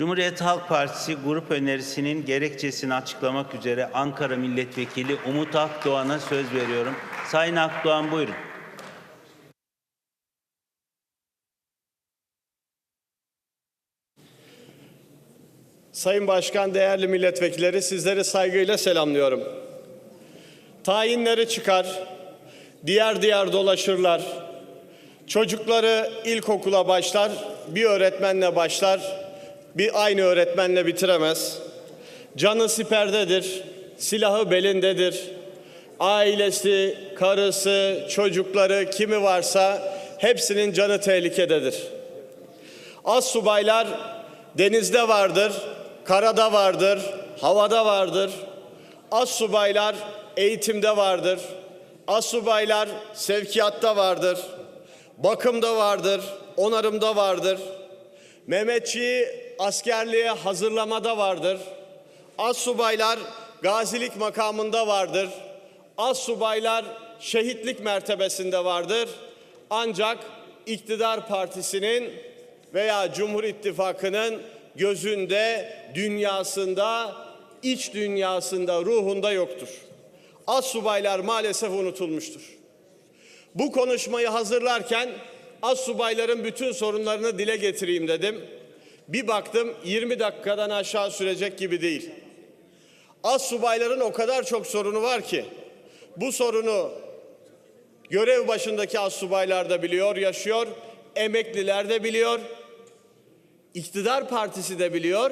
Cumhuriyet Halk Partisi grup önerisinin gerekçesini açıklamak üzere Ankara Milletvekili Umut Akdoğan'a söz veriyorum. Sayın Akdoğan buyurun. Sayın Başkan, değerli milletvekilleri sizleri saygıyla selamlıyorum. Tayinleri çıkar, diğer diğer dolaşırlar. Çocukları ilkokula başlar, bir öğretmenle başlar, bir aynı öğretmenle bitiremez. Canı siperdedir, silahı belindedir. Ailesi, karısı, çocukları kimi varsa hepsinin canı tehlikededir. Az subaylar denizde vardır, karada vardır, havada vardır. Az subaylar eğitimde vardır. Az subaylar sevkiyatta vardır. Bakımda vardır, onarımda vardır. Mehmetçiği askerliğe hazırlamada vardır. Az subaylar gazilik makamında vardır. Az subaylar şehitlik mertebesinde vardır. Ancak iktidar partisinin veya Cumhur İttifakı'nın gözünde, dünyasında, iç dünyasında, ruhunda yoktur. Az subaylar maalesef unutulmuştur. Bu konuşmayı hazırlarken az subayların bütün sorunlarını dile getireyim dedim. Bir baktım 20 dakikadan aşağı sürecek gibi değil. Az subayların o kadar çok sorunu var ki bu sorunu görev başındaki az subaylar da biliyor, yaşıyor, emekliler de biliyor, iktidar partisi de biliyor,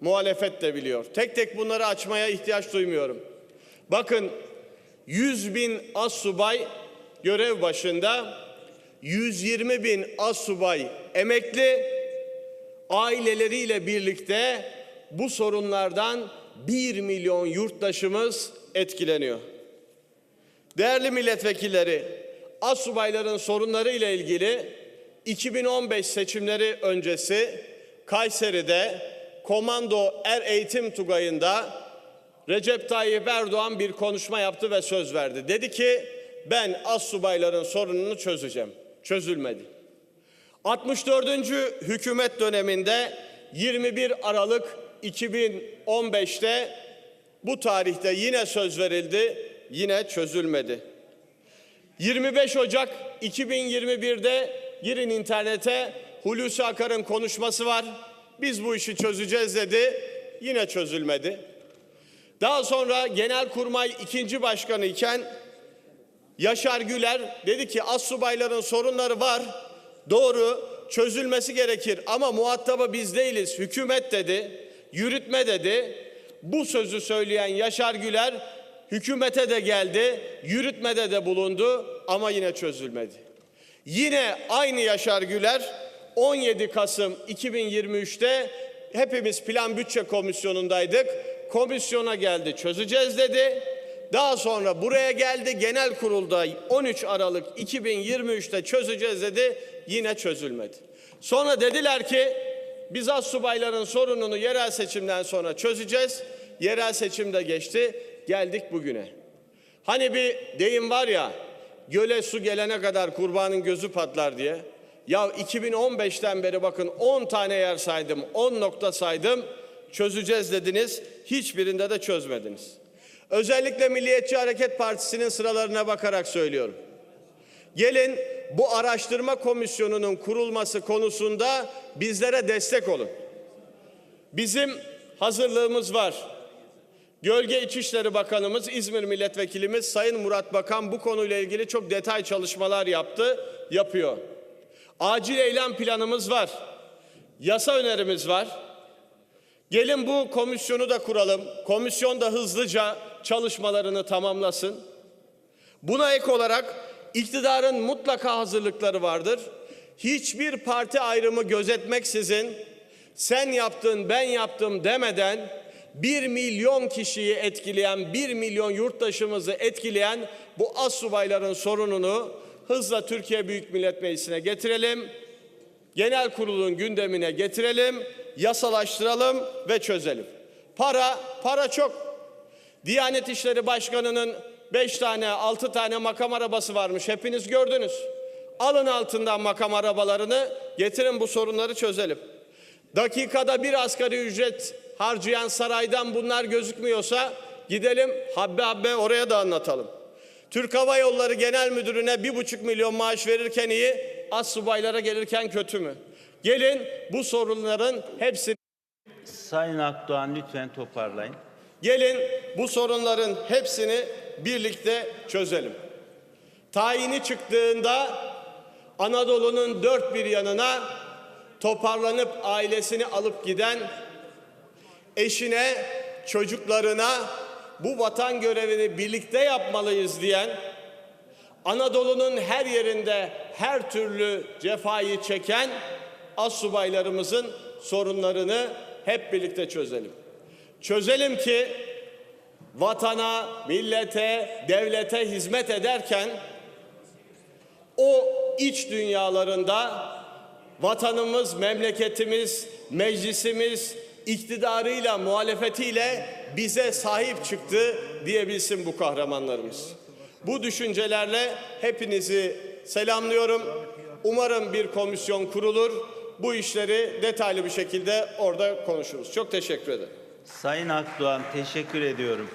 muhalefet de biliyor. Tek tek bunları açmaya ihtiyaç duymuyorum. Bakın 100 bin az subay görev başında, 120 bin az subay emekli, aileleriyle birlikte bu sorunlardan 1 milyon yurttaşımız etkileniyor. Değerli milletvekilleri, assubayların sorunları ile ilgili 2015 seçimleri öncesi Kayseri'de Komando Er Eğitim Tugayı'nda Recep Tayyip Erdoğan bir konuşma yaptı ve söz verdi. Dedi ki ben assubayların sorununu çözeceğim. Çözülmedi. 64. hükümet döneminde 21 Aralık 2015'te bu tarihte yine söz verildi, yine çözülmedi. 25 Ocak 2021'de girin internete Hulusi Akar'ın konuşması var. Biz bu işi çözeceğiz dedi, yine çözülmedi. Daha sonra Genelkurmay ikinci başkanı iken Yaşar Güler dedi ki assubayların sorunları var. Doğru çözülmesi gerekir ama muhatabı biz değiliz. Hükümet dedi, yürütme dedi. Bu sözü söyleyen Yaşar Güler hükümete de geldi, yürütmede de bulundu ama yine çözülmedi. Yine aynı Yaşar Güler 17 Kasım 2023'te hepimiz Plan Bütçe Komisyonu'ndaydık. Komisyona geldi, çözeceğiz dedi. Daha sonra buraya geldi genel kurulda 13 Aralık 2023'te çözeceğiz dedi. Yine çözülmedi. Sonra dediler ki biz az subayların sorununu yerel seçimden sonra çözeceğiz. Yerel seçimde geçti. Geldik bugüne. Hani bir deyim var ya göle su gelene kadar kurbanın gözü patlar diye. Ya 2015'ten beri bakın 10 tane yer saydım, 10 nokta saydım. Çözeceğiz dediniz. Hiçbirinde de çözmediniz. Özellikle Milliyetçi Hareket Partisi'nin sıralarına bakarak söylüyorum. Gelin bu araştırma komisyonunun kurulması konusunda bizlere destek olun. Bizim hazırlığımız var. Gölge İçişleri Bakanımız, İzmir Milletvekilimiz Sayın Murat Bakan bu konuyla ilgili çok detay çalışmalar yaptı, yapıyor. Acil eylem planımız var. Yasa önerimiz var. Gelin bu komisyonu da kuralım. Komisyon da hızlıca çalışmalarını tamamlasın. Buna ek olarak iktidarın mutlaka hazırlıkları vardır. Hiçbir parti ayrımı gözetmeksizin sen yaptın ben yaptım demeden bir milyon kişiyi etkileyen, bir milyon yurttaşımızı etkileyen bu az subayların sorununu hızla Türkiye Büyük Millet Meclisi'ne getirelim. Genel kurulun gündemine getirelim, yasalaştıralım ve çözelim. Para, para çok. Diyanet İşleri Başkanı'nın beş tane, altı tane makam arabası varmış. Hepiniz gördünüz. Alın altından makam arabalarını, getirin bu sorunları çözelim. Dakikada bir asgari ücret harcayan saraydan bunlar gözükmüyorsa gidelim habbe habbe oraya da anlatalım. Türk Hava Yolları Genel Müdürü'ne bir buçuk milyon maaş verirken iyi, az subaylara gelirken kötü mü? Gelin bu sorunların hepsini Sayın Akdoğan lütfen toparlayın. Gelin bu sorunların hepsini birlikte çözelim. Tayini çıktığında Anadolu'nun dört bir yanına toparlanıp ailesini alıp giden eşine, çocuklarına bu vatan görevini birlikte yapmalıyız diyen Anadolu'nun her yerinde her türlü cefayı çeken assubaylarımızın sorunlarını hep birlikte çözelim. Çözelim ki vatana, millete, devlete hizmet ederken o iç dünyalarında vatanımız, memleketimiz, meclisimiz iktidarıyla, muhalefetiyle bize sahip çıktı diyebilsin bu kahramanlarımız. Bu düşüncelerle hepinizi selamlıyorum. Umarım bir komisyon kurulur. Bu işleri detaylı bir şekilde orada konuşuruz. Çok teşekkür ederim. Sayın Akdoğan teşekkür ediyorum.